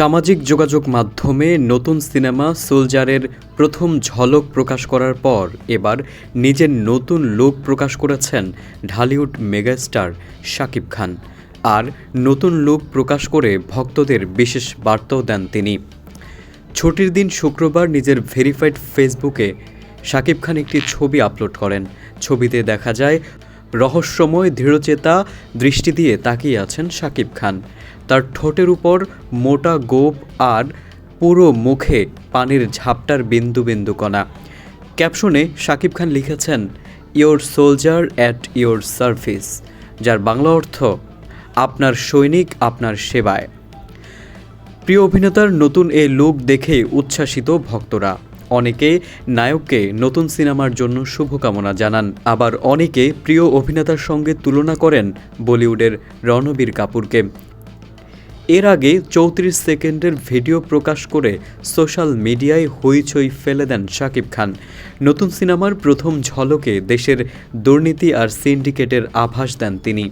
সামাজিক যোগাযোগ মাধ্যমে নতুন সিনেমা সোলজারের প্রথম ঝলক প্রকাশ করার পর এবার নিজের নতুন লুক প্রকাশ করেছেন ঢালিউড মেগাস্টার শাকিব খান। আর নতুন লুক প্রকাশ করে ভক্তদের বিশেষ বার্তাও দেন তিনি। ছুটির দিন শুক্রবার নিজের ভেরিফাইড ফেসবুকে শাকিব খান একটি ছবি আপলোড করেন। ছবিতে দেখা যায় রহস্যময় দৃঢ়চেতা দৃষ্টি দিয়ে তাকিয়ে আছেন শাকিব খান। তার ঠোঁটের উপর মোটা গোপ আর পুরো মুখে পানির ঝাপটার বিন্দু বিন্দু কণা। ক্যাপশনে শাকিব খান লিখেছেন, your soldier at your service যার বাংলা অর্থ, আপনার সৈনিক আপনার সেবায়। প্রিয় অভিনেতার নতুন এই লুক দেখে উচ্ছ্বাসিত ভক্তরা। অনেকে নায়ককে নতুন সিনেমার জন্য শুভকামনা জানান। আবার অনেকে প্রিয় অভিনেতার সঙ্গে তুলনা করেন বলিউডের রণবীর কাপুরকে। এর আগে চৌত্রিশ সেকেন্ডের ভিডিও প্রকাশ করে সোশ্যাল মিডিয়ায় হইচই ফেলে দেন শাকিব খান। নতুন সিনেমার প্রথম ঝলকে দেশের দুর্নীতি আর সিন্ডিকেটের আভাস দেন তিনি।